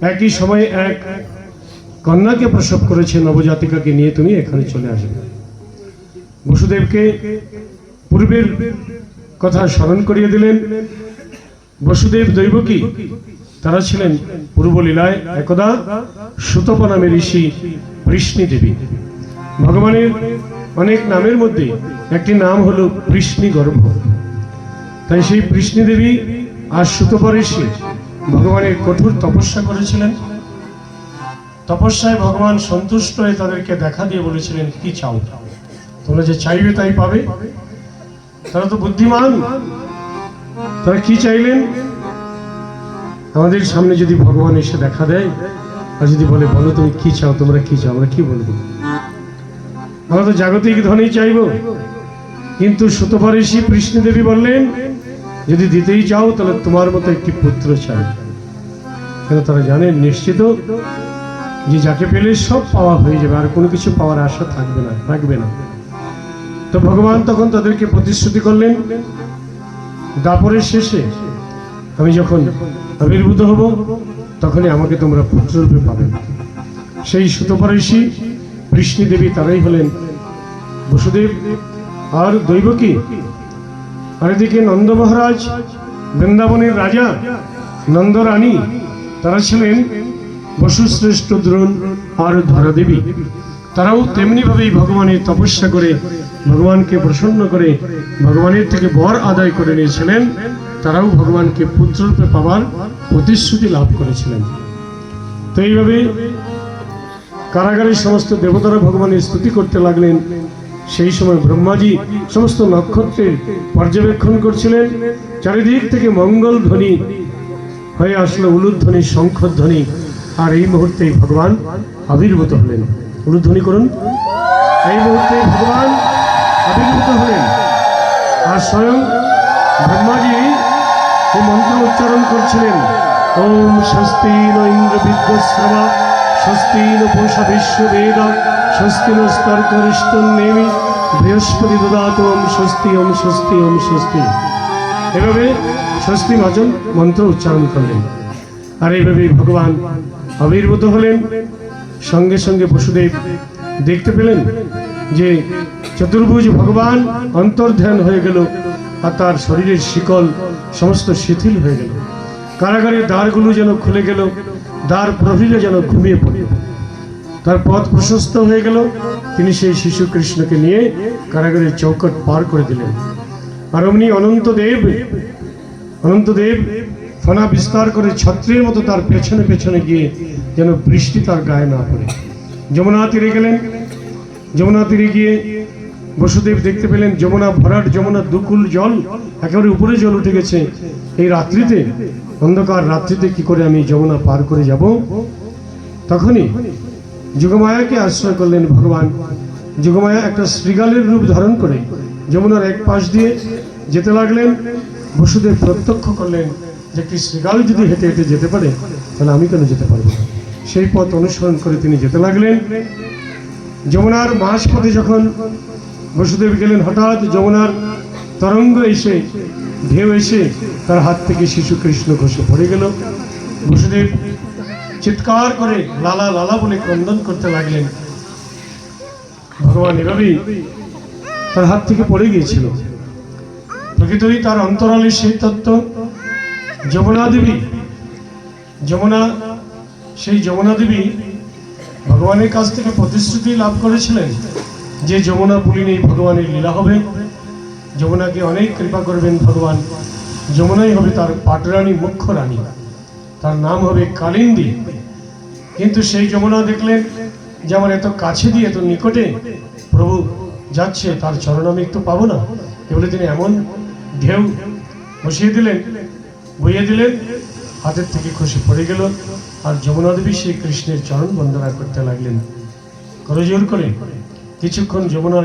একই সময়ে এক কন্যাকে প্রসব করেছে নবজাতিকাকে নিয়ে তুমি এখানে চলে আসবে। বসুদেবকে পূর্বের কথা স্মরণ করিয়ে দিলেন। বসুদেব দৈবকী, তারা ছিলেন পূর্বলীলায় একদা সুতপ নামে ঋষি বৃষ্ণি দেবী। ভগবানের অনেক নামের মধ্যে একটি নাম হলো বৃষ্ণি গর্ভ। তাই সেই বৃষ্ণি দেবী আর সুতপ ঋষি ভগবানের কঠোর তপস্যা করেছিলেন। তপস্যায় ভগবান সন্তুষ্ট হয়ে তাদেরকে দেখা দিয়ে বলেছিলেন, কি চাও? তোমরা যে চাইবে তাই পাবে। তারা তো বুদ্ধিমান। তারা কি চাইলেন? আমাদের সামনে যদি ভগবান এসে দেখা দেয়, আর যদি বলে, বলো তুমি কি চাও? তোমরা কি চাও? আমরা কি বলব? আমরা তো জাগতিক ধনেই চাইব। কিন্তু সুতপরিষি কৃষ্ণ দেবী বললেন, যদি দিতেই চাও, তাহলে তোমার মতো একটি পুত্র চাই। কেন তারা জানেন নিশ্চিত যে যাকে পেলে সব পাওয়া হয়ে যাবে, আর কোনো কিছু পাওয়ার আশা থাকবে না থাকবে না। তো ভগবান তখন তাদেরকে প্রতিশ্রুতি করলেন, দাপরের শেষে আমি যখন আবির্ভূত হব, তখনই আমাকে তোমরা পুত্ররূপে পাবে। সেই সুতপরিষি বৃষ্ণি দেবী তারাই হলেন বসুদেব, আর দৈবকী আর এদিকে নন্দ মহারাজ, বৃন্দাবনের রাজা নন্দরানী তারা ছিলেন বসুশ্রেষ্ঠ দ্রোণ আর ধরাদেবী। তারাও তেমনিভাবেই ভগবানের তপস্যা করে ভগবানকে প্রসন্ন করে ভগবানের থেকে বর আদায় করে নিয়েছিলেন। তারাও ভগবানকে পুত্ররূপে পাওয়ার প্রতিশ্রুতি লাভ করেছিলেন। তো এইভাবে কারাগারের সমস্ত দেবতারা ভগবানের স্তুতি করতে লাগলেন। সেই সময় ব্রহ্মাজি সমস্ত নক্ষত্রের পর্যবেক্ষণ করছিলেন। চারিদিক থেকে মঙ্গল ধ্বনি হয়ে আসলো উলুধ্বনি, শঙ্খধ্বনি। আর এই মুহূর্তেই ভগবান আবির্ভূত হলেন। উলুধ্বনি করুন। এই মুহূর্তে ভগবান আবির্ভূত হলেন। আর স্বয়ং ব্রহ্মাজি এই মন্ত্র উচ্চারণ করছিলেন। ওম স্বস্তি ন ইন্দ্র বিদ্যশ্রবা স্বস্তি ন পুষা বিশ্ববেদ স্বস্তি ন স্তর্করিষ্ট নেমি বৃহস্পতি দদাত ওম স্বস্তি ওম স্বস্তি ওম স্বস্তি। এভাবে স্বস্তি বাচন মন্ত্র উচ্চারণ করলেন। আর এইভাবে ভগবান আবির্ভূত হলেন। সঙ্গে সঙ্গে বসুদেব দেখতে পেলেন যে চতুর্ভুজ ভগবান অন্তর্ধ্যান হয়ে গেল আর তার শরীরের শিকল সমস্ত শিথিল হয়ে গেল। কারাগারের দ্বারগুলো যেন খুলে গেল, দ্বার প্রহরীরা যেন ঘুমিয়ে পড়ল। তার পথ প্রশস্ত হয়ে গেল। তিনি সেই শিশু কৃষ্ণকে নিয়ে কারাগারের চৌকট পার করে দিলেন। আর অমনি অনন্তদেব অনন্তদেব ফনা বিস্তার করে ছত্রের মতো তার পেছনে পেছনে গিয়ে যেন বৃষ্টি তার গায়ে না পড়ে। যমুনা তীরে গেলেন। যমুনা তীরে গিয়ে বসুদেব দেখতে পেলেন যমুনা ভরাট, যমুনা দুকুল জল, একেবারে উপরে জল উঠে গেছে। এই রাত্রিতে, অন্ধকার রাত্রিতে কি করে আমি যমুনা পার করে যাব? তখনই যুগমায়াকে আশ্রয় করলেন ভগবান। যুগমায়া একটা শ্রীগালের রূপ ধারণ করে। যমুনার এক পাশ দিয়ে যেতে লাগলেন, বসুদেব প্রত্যক্ষ করলেন যে একটি শ্রীগাল যদি হেঁটে হেঁটে যেতে পারে, তাহলে আমি কেন যেতে পারব সেই পথ অনুসরণ করে তিনি যেতে লাগলেন। যমুনার মাঝ পথে যখন বসুদেব গেলেন, হঠাৎ যমুনার তরঙ্গ এসে, ঢেউ এসে তার হাত থেকে শিশু কৃষ্ণ ঘষে পড়ে গেল। বসুদেব চিৎকার করে লালা লালা বলে ক্রন্দন করতে লাগলেন। ভগবান এভাবেই তার হাত থেকে পড়ে গিয়েছিল। প্রকৃতই তার অন্তরালে সেই তত্ত্ব। যমুনা দেবী, যমুনা, সেই যমুনা দেবী ভগবানের কাছ থেকে প্রতিশ্রুতি লাভ করেছিলেন যে যমুনা পুলিনেই ভগবানের লীলা হবে। যমুনাকে অনেক কৃপা করবেন ভগবান। যমুনাই হবে তার পাটরানী, মুখ্য রানী। তার নাম হবে কালিন্দী। কিন্তু সেই যমুনা দেখলেন, যে আমার এত কাছে দিয়ে, এত নিকটে, প্রভু যাচ্ছে, তার চরণ আমি একটু পাবো না। এগুলো তিনি এমন ঢেউ বসিয়ে দিলেন, বইয়ে দিলেন, হাতের থেকে খুশি পড়ে গেল। আর যমুনা দেবী সেই কৃষ্ণের চরণ বন্দনা করতে লাগলেন। করজোর করে কিছুক্ষণ যমুনা